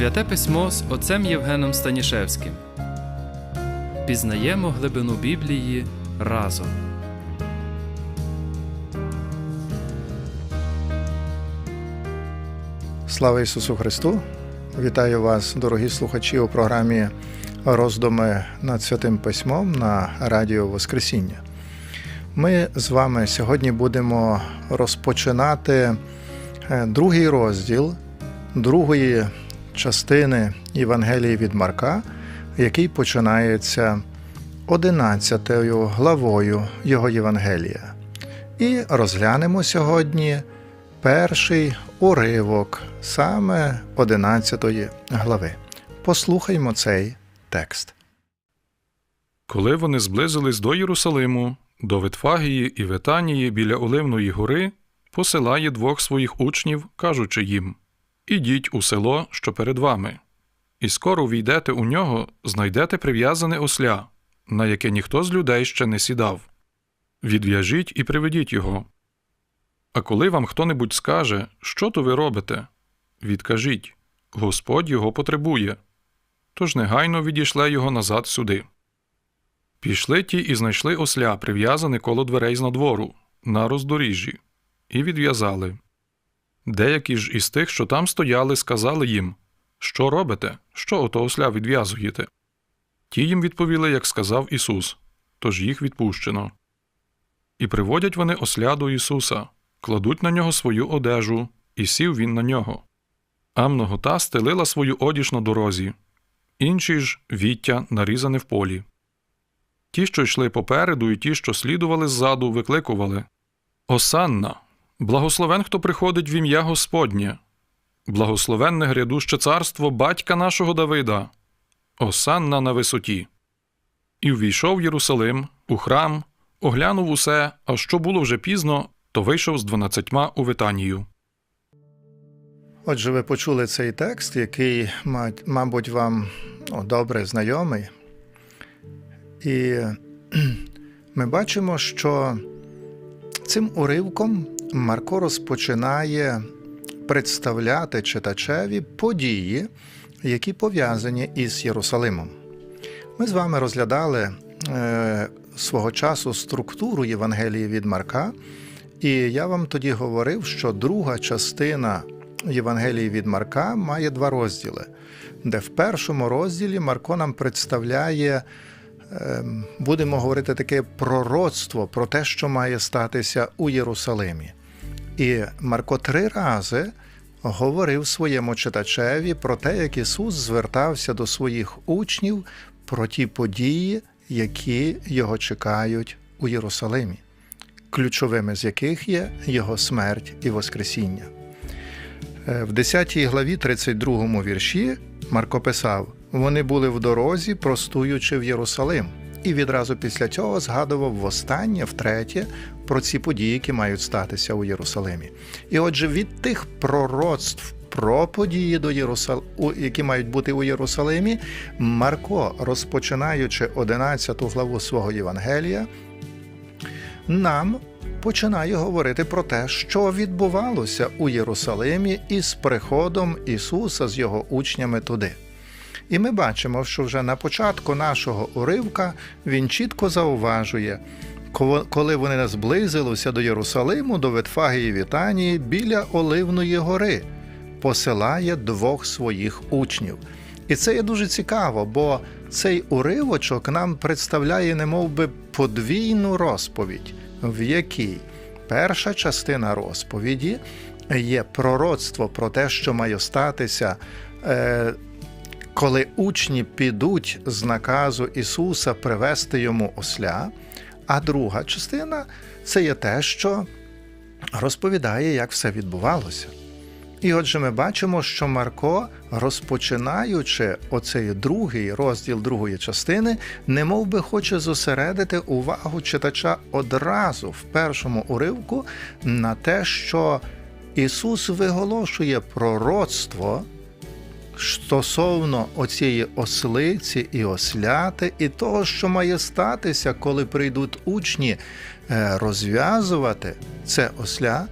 Святе письмо з отцем Євгеном Станішевським. Пізнаємо глибину Біблії разом. Слава Ісусу Христу! Вітаю вас, дорогі слухачі, у програмі Роздуми над Святим Письмом на Радіо Воскресіння. Ми з вами сьогодні будемо розпочинати е, другий розділ другої частини Євангелії від Марка, який починається 11 главою його Євангелія. І розглянемо сьогодні перший уривок саме 11 глави. Послухаймо цей текст. Коли вони зблизились до Єрусалиму, до Ветфагії і Ветанії біля Оливної гори, посилає двох своїх учнів, кажучи їм Ідіть у село, що перед вами, і скоро війдете у нього, знайдете прив'язане осля, на яке ніхто з людей ще не сідав. Відв'яжіть і приведіть його. А коли вам хто-небудь скаже, що то ви робите, відкажіть Господь його потребує. Тож негайно відійшле його назад сюди. Пішли ті і знайшли осля, прив'язане коло дверей з надвору, на роздоріжжі, і відв'язали. Деякі ж із тих, що там стояли, сказали їм Що робите? Що ото осля відв'язуєте? Ті їм відповіли, як сказав Ісус, тож їх відпущено. І приводять вони осля до Ісуса, кладуть на нього свою одежу, і сів він на нього. А многота стелила свою одіж на дорозі, інші ж віття нарізане в полі. Ті, що йшли попереду, і ті, що слідували ззаду, викликували Осанна, благословен, хто приходить в ім'я Господнє, благословенне грядуще царство батька нашого Давида, Осанна на висоті. І ввійшов в Єрусалим, у храм, оглянув усе, а що було вже пізно, то вийшов з дванадцятьма у Витанію. Отже, ви почули цей текст, який, ма- мабуть, вам ну, добре знайомий. І ми бачимо, що цим уривком Марко розпочинає представляти читачеві події, які пов'язані із Єрусалимом. Ми з вами розглядали е, свого часу структуру Євангелії від Марка, і я вам тоді говорив, що друга частина Євангелії від Марка має два розділи, де в першому розділі Марко нам представляє, ем, будемо говорити, таке пророцтво про те, що має статися у Єрусалимі. І Марко три рази говорив своєму читачеві про те, як Ісус звертався до своїх учнів про ті події, які його чекають у Єрусалимі, ключовими з яких є Його смерть і Воскресіння. Е, В 10 главі 32 вірші Марко писав: вони були в дорозі, простуючи в Єрусалим, і відразу після цього згадував востаннє, втретє, про ці події, які мають статися у Єрусалимі. І отже, від тих пророцтв про події до Єрусал... які мають бути у Єрусалимі, Марко, розпочинаючи 11 главу свого Євангелія, нам починає говорити про те, що відбувалося у Єрусалимі із приходом Ісуса з його учнями туди. І ми бачимо, що вже на початку нашого уривка він чітко зауважує, коли вони зблизилися до Єрусалиму, до Ветфагії Вітанії біля Оливної гори, посилає двох своїх учнів. І це є дуже цікаво, бо цей уривочок нам представляє немов би подвійну розповідь, в якій перша частина розповіді є пророцтво про те, що має статися. Коли учні підуть з наказу Ісуса привести йому осля, а друга частина це є те, що розповідає, як все відбувалося. І отже, ми бачимо, що Марко, розпочинаючи оцей другий розділ другої частини, немов би хоче зосередити увагу читача одразу в першому уривку на те, що Ісус виголошує пророцтво стосовно оцієї ослиці і осляти, і того, що має статися, коли прийдуть учні е, розв'язувати це осля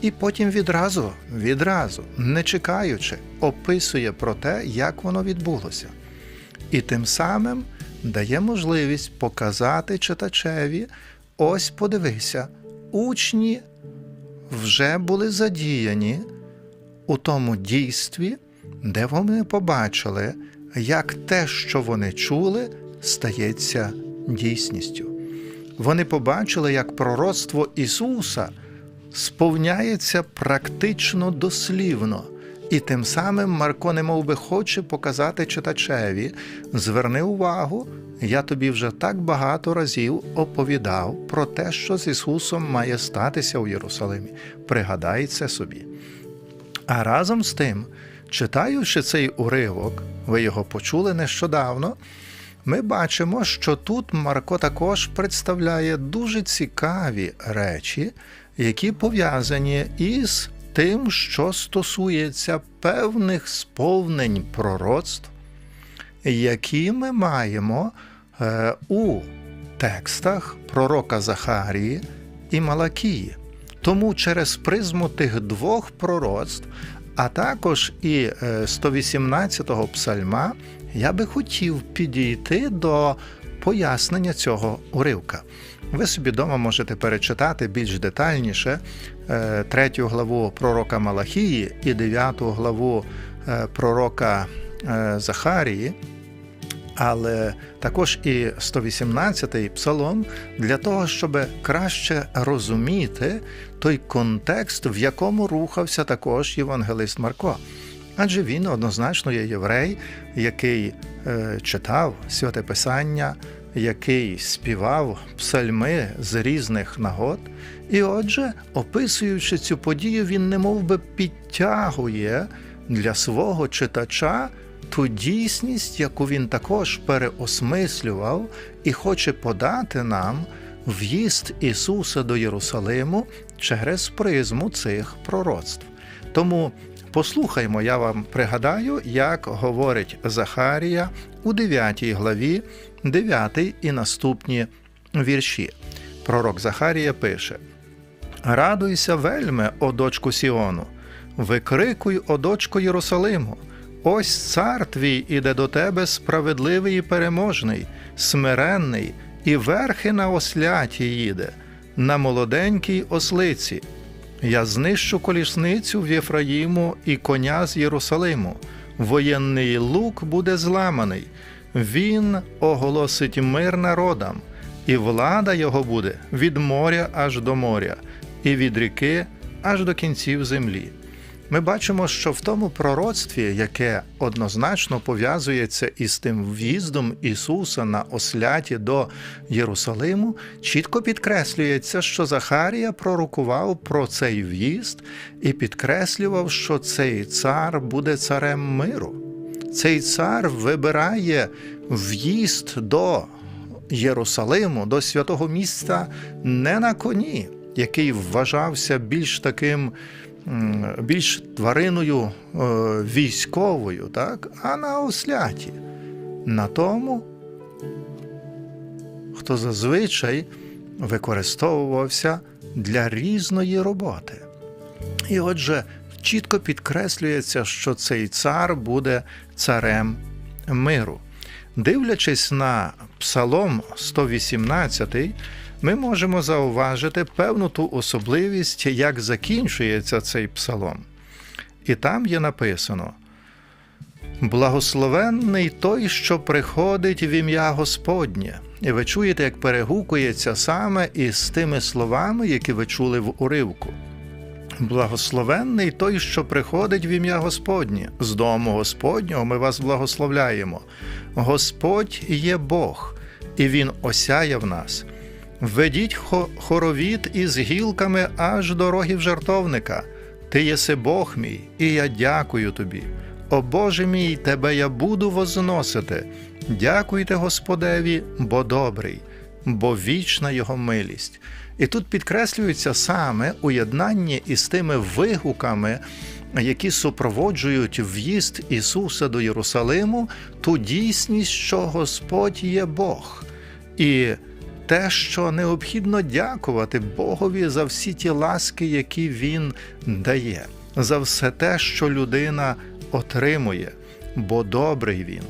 І потім відразу, відразу, не чекаючи, описує про те, як воно відбулося. І тим самим дає можливість показати читачеві: ось подивися, учні вже були задіяні у тому дійстві, де вони побачили, як те, що вони чули, стається дійсністю. Вони побачили, як пророцтво Ісуса сповняється практично дослівно. І тим самим Марко немов би хоче показати читачеві: зверни увагу, я тобі вже так багато разів оповідав про те, що з Ісусом має статися у Єрусалимі. Пригадай це собі. А разом з тим, читаючи цей уривок, ви його почули нещодавно, ми бачимо, що тут Марко також представляє дуже цікаві речі, які пов'язані із тим, що стосується певних сповнень пророцтв, які ми маємо е, у текстах пророка Захарії і Малакії. Тому через призму тих двох пророцтв, а також і е, 118-го псальма, я би хотів підійти до пояснення цього уривка. Ви собі вдома можете перечитати більш детальніше е, третю главу пророка Малахії і дев'яту главу е, пророка е, Захарії, але також і 118-й псалом для того, щоб краще розуміти той контекст, в якому рухався також євангелист Марко. Адже він однозначно є єврей, який е, читав святе Писання, який співав псальми з різних нагод. І отже, описуючи цю подію, він немов би підтягує для свого читача ту дійсність, яку він також переосмислював і хоче подати нам в'їзд Ісуса до Єрусалиму через призму цих пророцтв. Тому послухаймо, я вам пригадаю, як говорить Захарія у 9 главі, 9 і наступні вірші. Пророк Захарія пише: Радуйся вельме, о дочку Сіону, викрикуй, о дочко Єрусалиму. Ось цар твій іде до тебе справедливий і переможний, смиренний, і верхи на осляті їде, на молоденькій ослиці. Я знищу колісницю в Єфраїму і коня з Єрусалиму. Воєнний лук буде зламаний. Він оголосить мир народам, і влада його буде від моря аж до моря, і від ріки аж до кінців землі. Ми бачимо, що в тому пророцтві, яке однозначно пов'язується із тим в'їздом Ісуса на осляті до Єрусалиму, чітко підкреслюється, що Захарія пророкував про цей в'їзд і підкреслював, що цей цар буде царем миру. Цей цар вибирає в'їзд до Єрусалиму, до святого міста не на коні, який вважався більш таким більш твариною е, військовою, так? а на осляті. На тому, хто зазвичай використовувався для різної роботи. І отже, чітко підкреслюється, що цей цар буде царем миру. Дивлячись на Псалом 118, ми можемо зауважити певну ту особливість, як закінчується цей псалом. І там є написано: Благословенний той, що приходить в ім'я Господнє. І ви чуєте, як перегукується саме із тими словами, які ви чули в уривку. Благословенний той, що приходить в ім'я Господнє. З дому Господнього ми вас благословляємо. Господь є Бог, і Він осяє в нас. Ведіть хо- хоровід із гілками аж до рогів жартовника. Ти єси Бог мій, і я дякую тобі. О Боже мій, тебе я буду возносити. Дякуйте Господеві, бо добрий, бо вічна його милість. І тут підкреслюється саме уєднання із тими вигуками, які супроводжують в'їзд Ісуса до Єрусалиму, ту дійсність, що Господь є Бог. І те, що необхідно дякувати Богові за всі ті ласки, які Він дає, за все те, що людина отримує, бо добрий він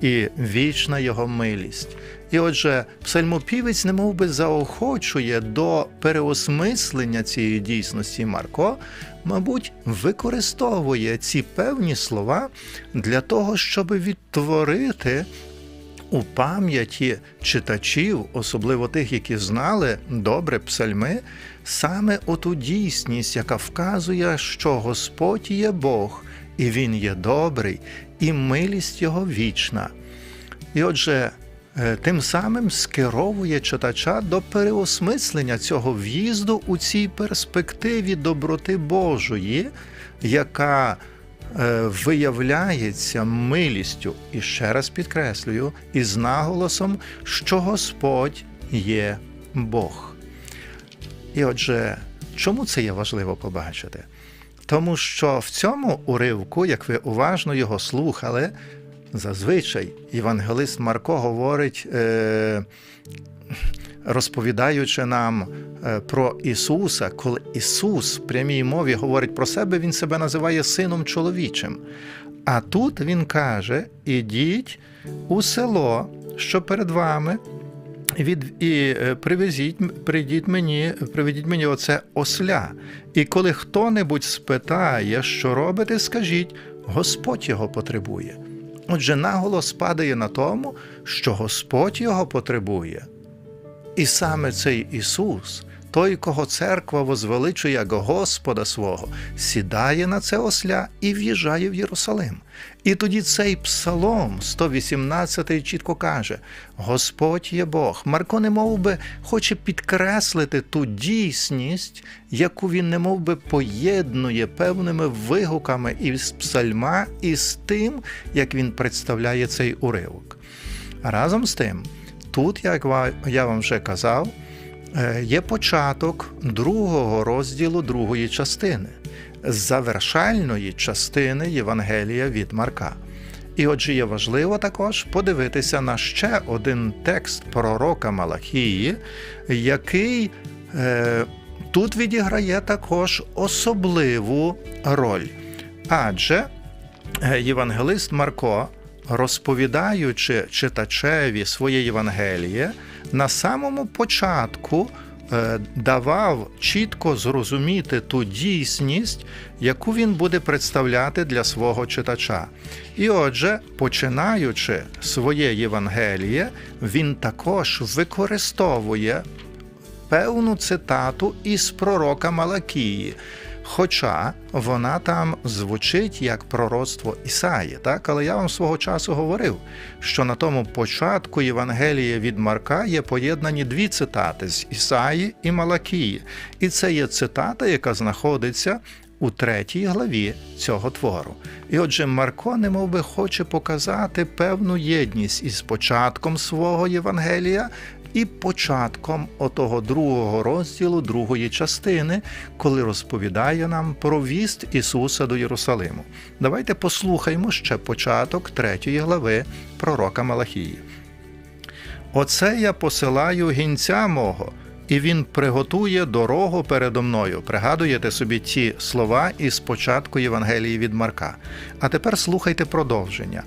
і вічна його милість. І отже, псальмопівець немов би заохочує до переосмислення цієї дійсності Марко, мабуть, використовує ці певні слова для того, щоб відтворити у пам'яті читачів, особливо тих, які знали добре псальми, саме оту дійсність, яка вказує, що Господь є Бог, і Він є добрий, і милість Його вічна. І отже, е, тим самим скеровує читача до переосмислення цього в'їзду у цій перспективі доброти Божої, яка виявляється милістю, і ще раз підкреслюю, із наголосом, що Господь є Бог. І отже, чому це є важливо побачити? Тому що в цьому уривку, як ви уважно його слухали, зазвичай євангелист Марко говорить, е, розповідаючи нам е, про Ісуса, коли Ісус в прямій мові говорить про себе, Він себе називає Сином чоловічим. А тут Він каже: ідіть у село, що перед вами, від, і е, привезіть, прийдіть мені, приведіть мені оце осля. І коли хто-небудь спитає, що робите, скажіть, Господь його потребує. Отже, наголос падає на тому, що Господь його потребує. І саме цей Ісус, той, кого церква возвеличує як Господа свого, сідає на це осля і в'їжджає в Єрусалим. І тоді цей псалом 118 чітко каже: Господь є Бог. Марко не би хоче підкреслити ту дійсність, яку він не би поєднує певними вигуками із псальма і з тим, як він представляє цей уривок. Разом з тим, тут, як я вам вже казав, е, є початок другого розділу другої частини, завершальної частини Євангелія від Марка. І отже, є важливо також подивитися на ще один текст пророка Малахії, який е, тут відіграє також особливу роль. Адже е, євангелист Марко розповідаючи читачеві своє Євангеліє, на самому початку е, давав чітко зрозуміти ту дійсність, яку він буде представляти для свого читача. І отже, починаючи своє Євангеліє, він також використовує певну цитату із пророка Малакії. Хоча вона там звучить як пророцтво Ісаї, так? але я вам свого часу говорив, що на тому початку Євангелія від Марка є поєднані дві цитати з Ісаї і Малакії. І це є цитата, яка знаходиться у третій главі цього твору. І отже, Марко, немов би хоче показати певну єдність із початком свого Євангелія і початком отого другого розділу, другої частини, коли розповідає нам про віст Ісуса до Єрусалиму. Давайте послухаймо ще початок третьої глави пророка Малахії. Оце я посилаю гінця мого, і він приготує дорогу передо мною. Пригадуєте собі ті слова із початку Євангелії від Марка. А тепер слухайте продовження.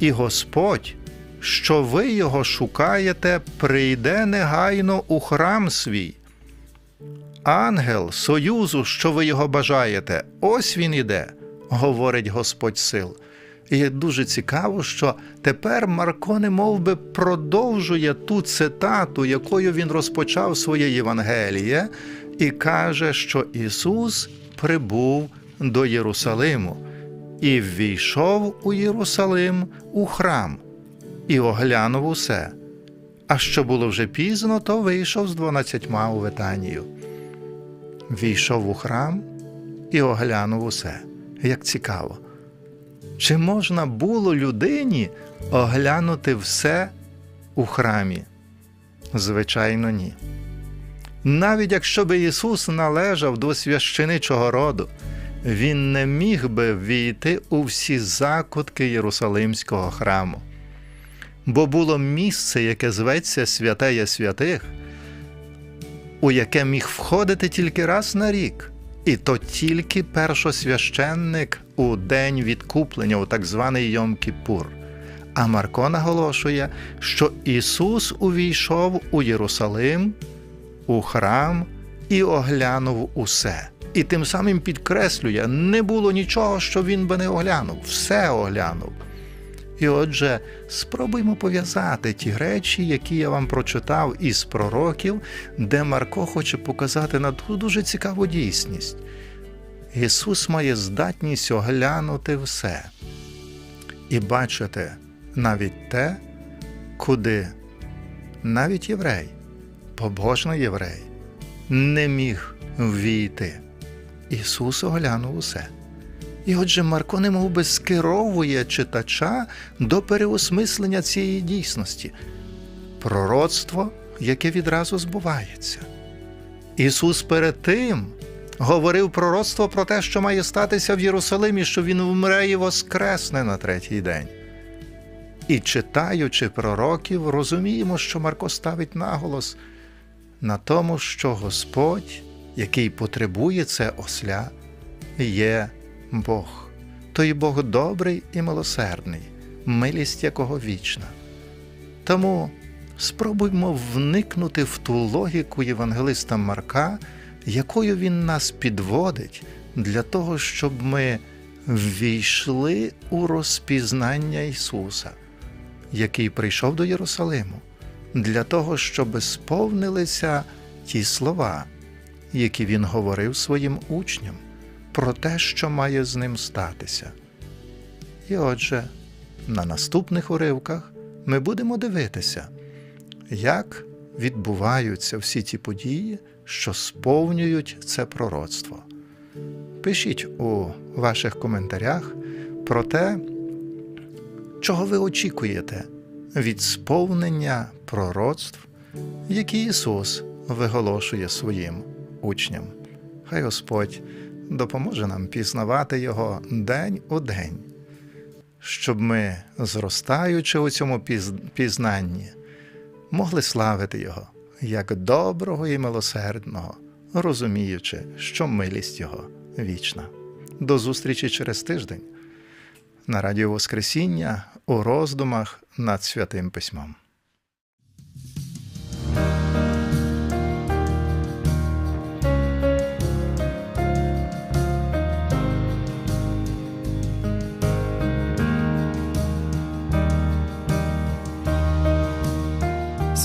І Господь що ви його шукаєте, прийде негайно у храм свій. Ангел союзу, що ви його бажаєте, ось він іде, говорить Господь сил. І дуже цікаво, що тепер Марко не би продовжує ту цитату, якою він розпочав своє Євангеліє, і каже, що Ісус прибув до Єрусалиму і ввійшов у Єрусалим у храм і оглянув усе. А що було вже пізно, то вийшов з дванадцятьма у Витанію. Війшов у храм і оглянув усе. Як цікаво. Чи можна було людині оглянути все у храмі? Звичайно, ні. Навіть якщо би Ісус належав до священичого роду, Він не міг би війти у всі закутки Єрусалимського храму бо було місце, яке зветься святеє святих, у яке міг входити тільки раз на рік, і то тільки першосвященник у день відкуплення, у так званий Йом-Кіпур. А Марко наголошує, що Ісус увійшов у Єрусалим, у храм і оглянув усе. І тим самим підкреслює, не було нічого, що він би не оглянув, все оглянув. І отже, спробуймо пов'язати ті речі, які я вам прочитав із пророків, де Марко хоче показати на ту дуже цікаву дійсність. Ісус має здатність оглянути все і бачити навіть те, куди навіть єврей, побожний єврей, не міг ввійти. Ісус оглянув усе. І отже, Марко немов би скеровує читача до переосмислення цієї дійсності, пророцтво, яке відразу збувається. Ісус перед тим говорив пророцтво про те, що має статися в Єрусалимі, що Він вмре і воскресне на третій день. І читаючи пророків, розуміємо, що Марко ставить наголос на тому, що Господь, який потребує це осля, є Бог. Той Бог добрий і милосердний, милість якого вічна. Тому спробуймо вникнути в ту логіку Євангелиста Марка, якою він нас підводить для того, щоб ми ввійшли у розпізнання Ісуса, який прийшов до Єрусалиму, для того, щоб сповнилися ті слова, які він говорив своїм учням про те, що має з ним статися. І отже, на наступних уривках ми будемо дивитися, як відбуваються всі ті події, що сповнюють це пророцтво. Пишіть у ваших коментарях про те, чого ви очікуєте від сповнення пророцтв, які Ісус виголошує своїм учням. Хай Господь допоможе нам пізнавати Його день у день, щоб ми, зростаючи у цьому пізнанні, могли славити Його як доброго і милосердного, розуміючи, що милість Його вічна. До зустрічі через тиждень на Радіо Воскресіння у роздумах над Святим Письмом.